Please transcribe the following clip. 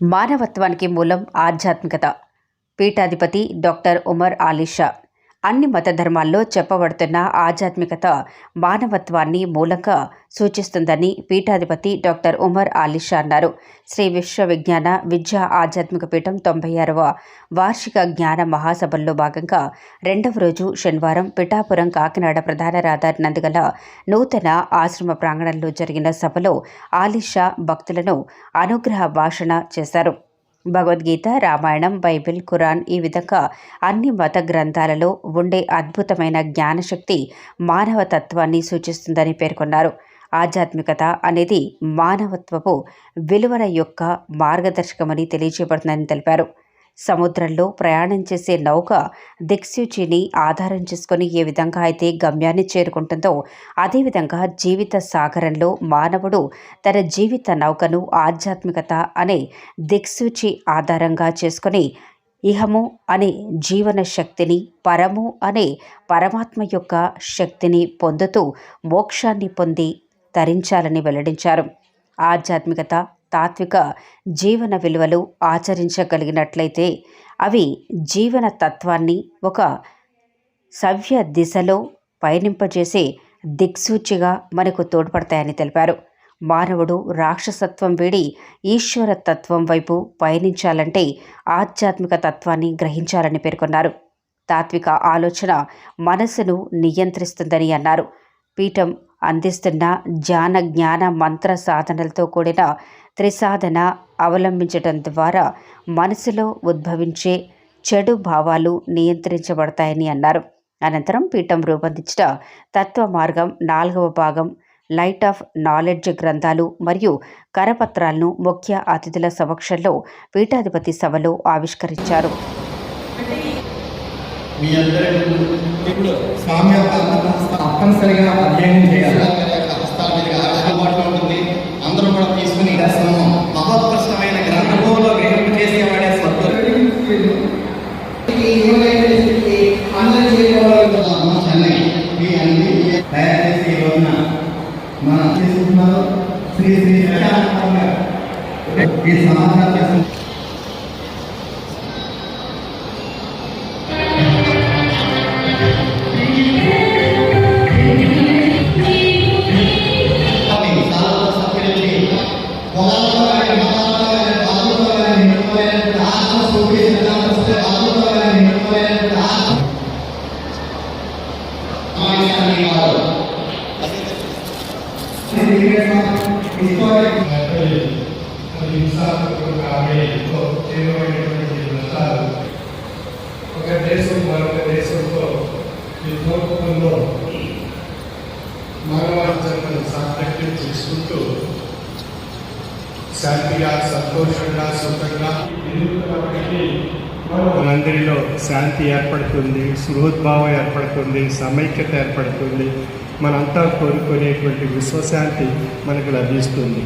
మానవత్వానికి మూలం ఆధ్యాత్మికత పీఠాధిపతి డాక్టర్ ఉమర్ ఆలీషా అన్ని మత ధర్మాల్లో చెప్పబడుతున్న ఆధ్యాత్మికత మానవత్వాన్ని మూలంగా సూచిస్తుందని పీఠాధిపతి డాక్టర్ ఉమర్ ఆలీషా అన్నారు. శ్రీ విశ్వవిజ్ఞాన విద్యా ఆధ్యాత్మిక పీఠం తొంభై ఆరవ వార్షిక జ్ఞాన మహాసభల్లో భాగంగా రెండవ రోజు శనివారం పిఠాపురం కాకినాడ ప్రధాన రహదారి నందుగల నూతన ఆశ్రమ ప్రాంగణంలో జరిగిన సభలో ఆలీషా భక్తులను అనుగ్రహ భాషణ చేశారు. భగవద్గీత రామాయణం బైబిల్ ఖురాన్ ఈ విధంగా అన్ని మత గ్రంథాలలో ఉండే అద్భుతమైన జ్ఞానశక్తి మానవ తత్వాన్ని సూచిస్తుందని పేర్కొన్నారు. ఆధ్యాత్మికత అనేది మానవత్వపు విలువల యొక్క మార్గదర్శకమని తెలియజేయబడుతుందని తెలిపారు. సముద్రంలో ప్రయాణం చేసే నౌక దిక్సూచిని ఆధారం చేసుకొని ఏ విధంగా అయితే గమ్యాన్ని చేరుకుంటుందో అదేవిధంగా జీవిత సాగరంలో మానవుడు తన జీవిత నౌకను ఆధ్యాత్మికత అనే దిక్సూచి ఆధారంగా చేసుకొని ఇహము అనే జీవన శక్తిని పరము అనే పరమాత్మ యొక్క శక్తిని పొందుతూ మోక్షాన్ని పొంది తరించాలని వెల్లడించారు. ఆధ్యాత్మికత తాత్విక జీవన విలువలు ఆచరించగలిగినట్లయితే అవి జీవన తత్వాన్ని ఒక సవ్య దిశలో పయనింపజేసే దిక్సూచిగా మనకు తోడ్పడతాయని తెలిపారు. మానవుడు రాక్షసత్వం వీడి ఈశ్వర తత్వం వైపు పయనించాలంటే ఆధ్యాత్మిక తత్వాన్ని గ్రహించాలని పేర్కొన్నారు. తాత్విక ఆలోచన మనసును నియంత్రిస్తుందని అన్నారు. పీఠం అందిస్తున్న జ్ఞాన జ్ఞాన మంత్ర సాధనలతో కూడిన త్రిసాధన అవలంబించటం ద్వారా మనసులో ఉద్భవించే చెడు భావాలు నియంత్రించబడతాయని అన్నారు. అనంతరం పీఠం రూపొందించిన తత్వ మార్గం నాలుగవ భాగం లైట్ ఆఫ్ నాలెడ్జ్ గ్రంథాలు మరియు కరపత్రాలను ముఖ్య అతిథుల సమక్షంలో పీఠాధిపతి సభలో ఆవిష్కరించారు. మీ స్వామి తప్పనిసరిగా అధ్యయనం చేయాలి. శ్రీ శ్రీ ఈ సత్కరించి పొలాల్లో హిస్టారిక్ అది ఒక దేశం మరొక దేశంతో ఈ లోకంలో సార్థక్యం చేసుకుంటూ శాంతిగా సంతోషంగా సుఖంగా ఎదుగుతున్నప్పటికీ మనందరిలో శాంతి ఏర్పడుతుంది సుహృద్భావం ఏర్పడుతుంది సమైక్యత ఏర్పడుతుంది. మనంతా కోరుకునేటువంటి విశ్వశాంతి మనకు లభిస్తుంది.